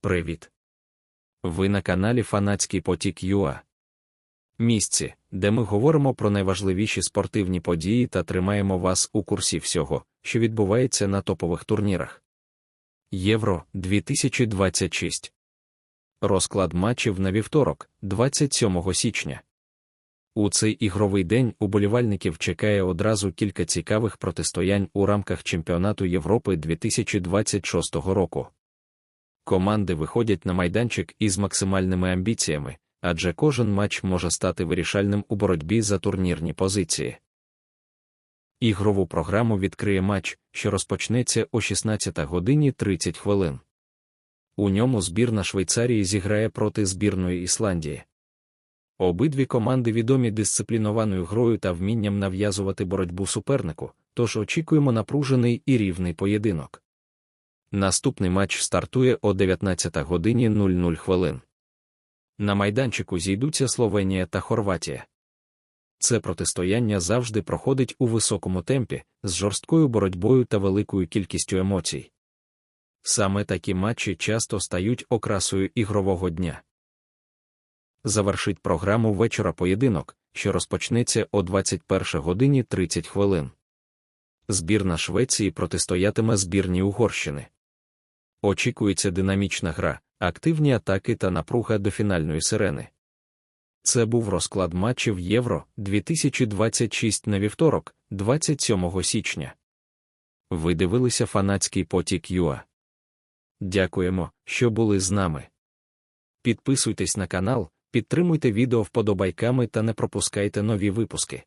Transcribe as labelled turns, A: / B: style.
A: Привіт! Ви на каналі Фанатський потік ЮА. Місці, де ми говоримо про найважливіші спортивні події та тримаємо вас у курсі всього, що відбувається на топових турнірах. Євро 2026 Розклад матчів на вівторок, 27 січня. У цей ігровий день уболівальників чекає одразу кілька цікавих протистоянь у рамках Чемпіонату Європи 2026 року. Команди виходять на майданчик із максимальними амбіціями, адже кожен матч може стати вирішальним у боротьбі за турнірні позиції. Ігрову програму відкриє матч, що розпочнеться о 16 годині 30 хвилин. У ньому збірна Швейцарії зіграє проти збірної Ісландії. Обидві команди відомі дисциплінованою грою та вмінням нав'язувати боротьбу супернику, тож очікуємо напружений і рівний поєдинок. Наступний матч стартує о 19 годині 00 хвилин. На майданчику зійдуться Словенія та Хорватія. Це протистояння завжди проходить у високому темпі, з жорсткою боротьбою та великою кількістю емоцій. Саме такі матчі часто стають окрасою ігрового дня. Завершить програму вечора поєдинок, що розпочнеться о 21 годині 30 хвилин. Збірна Швеції протистоятиме збірні Угорщини. Очікується динамічна гра, активні атаки та напруга до фінальної сирени. Це був розклад матчів Євро 2026 на вівторок, 27 січня. Ви дивилися фанатський потік ЮА. Дякуємо, що були з нами. Підписуйтесь на канал, підтримуйте відео вподобайками та не пропускайте нові випуски.